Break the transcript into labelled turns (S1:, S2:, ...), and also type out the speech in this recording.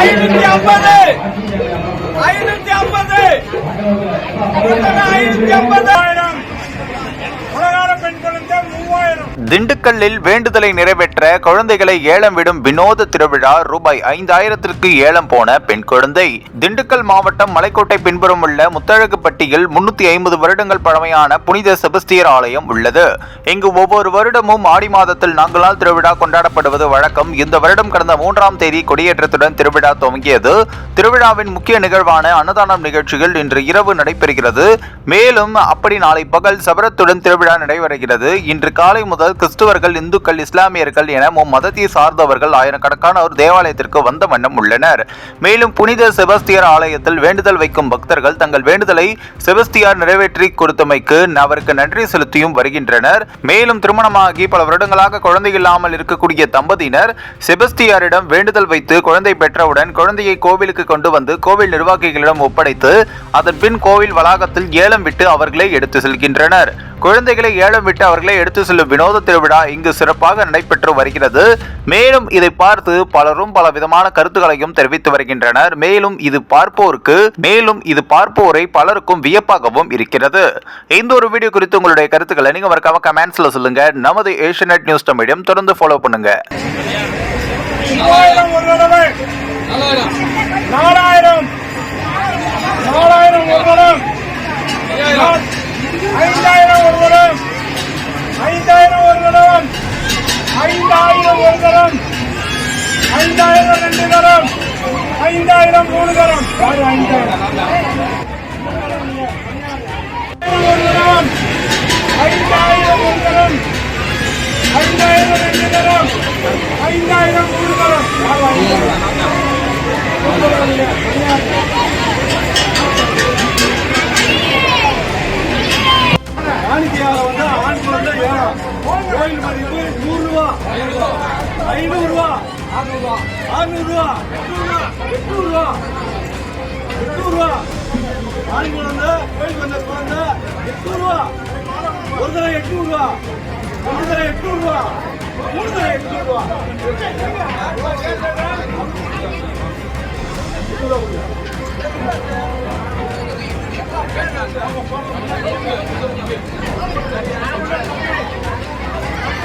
S1: ஐநூத்தி ஐம்பது ஐநூத்தி ஐம்பது ஐநூத்தி ஐம்பதாயிரம் மூவாயிரம்
S2: திண்டுக்கல்லில் வேண்டுதலை நிறைவேற்ற குழந்தைகளை ஏலம் விடும் வினோத திருவிழா ரூபாய் ஐந்தாயிரத்திற்கு ஏலம் போன பெண் குழந்தை. திண்டுக்கல் மாவட்டம் மலைக்கோட்டை பின்புறம் உள்ள முத்தழகுப்பட்டியில் முன்னூத்தி ஐம்பது வருடங்கள் பழமையான புனித செபஸ்தியர் ஆலயம் உள்ளது. இங்கு ஒவ்வொரு வருடமும் ஆடி மாதத்தில் நாங்களால் திருவிழா கொண்டாடப்படுவது வழக்கம். இந்த வருடம் கடந்த மூன்றாம் தேதி கொடியேற்றத்துடன் திருவிழா துவங்கியது. திருவிழாவின் முக்கிய நிகழ்வான அன்னதானம் நிகழ்ச்சிகள் இன்று இரவு நடைபெறுகிறது. மேலும் அப்படி நாளை பகல் சபரத்துடன் திருவிழா நடைபெறுகிறது. இன்று காலை முதல் கிறிஸ்துவர்கள் இந்துக்கள் இஸ்லாமியர்கள் என மும்மதத்தை சார்ந்தவர்கள் ஆயிரக்கணக்கானோர் தேவாலயத்திற்கு வந்த வண்ணம் உள்ளனர். மேலும் புனித செபஸ்தியார் ஆலயத்தில் வேண்டுதல் வைக்கும் பக்தர்கள் தங்கள் வேண்டுதலை செபஸ்தியார் நிறைவேற்றி கொடுத்தமைக்கு அவருக்கு நன்றி செலுத்தியும் வருகின்றனர். மேலும் திருமணமாகி பல வருடங்களாக குழந்தை இல்லாமல் இருக்கக்கூடிய தம்பதியினர் செபஸ்தியாரிடம் வேண்டுதல் வைத்து குழந்தை பெற்றவுடன் குழந்தையை கோவிலுக்கு கொண்டு வந்து கோவில் நிர்வாகிகளிடம் ஒப்படைத்து அதன் பின் கோவில் வளாகத்தில் ஏலம் விட்டு அவர்களே எடுத்து செல்கின்றனர். குழந்தைகளை ஏலம் விட்டு அவர்களை எடுத்து செல்லும் வினோத திருவிழா இங்கு சிறப்பாக நடைபெற்று வருகிறது. மேலும் இதை பார்த்து பலரும் பல விதமான கருத்துக்களையும் தெரிவித்து வருகின்றனர். மேலும் இது பார்ப்போருக்கு மேலும் இது பார்ப்போரை பலருக்கும் வியப்பாகவும் இருக்கிறது. இந்த ஒரு வீடியோ குறித்து உங்களுடைய கருத்துக்களை நீங்க மறக்காம கமெண்ட்ஸ்ல சொல்லுங்க. நமது ஏஷியநெட் நியூஸ் மீடியம் தொடர்ந்து ஃபாலோ பண்ணுங்க.
S1: நாலாயிரம். நாலாயிரம் ஒரு ஐந்தாயிரம் ஐந்தாயிரம் ஒரு தடம் ஐந்தாயிரம் ரெண்டு தரம் ஐந்தாயிரம் மூணு தரம் யாரு ஐந்தாயிரம்? ஒரு தரம் ஐந்தாயிரம் ஒரு தரம் ஐந்தாயிரம் ரெண்டு தரம் ஐந்தாயிரம் மூணு தரம் யாரு ஐந்தாயிரம்? ஐநூறுரூவா ரூபா. அறுநூறுவா ரூபா. எட்நூறு ரூபா. எட்நூறு ரூபா. கோயிலுக்கு குழந்தை கோயில் வந்த குழந்தை. எட்நூறு ஒரு தடவை எட்நூறு ஒரு தடவை எட்நூறு மூணு தடவை எட்நூறு ரூபா.
S3: காணிக்க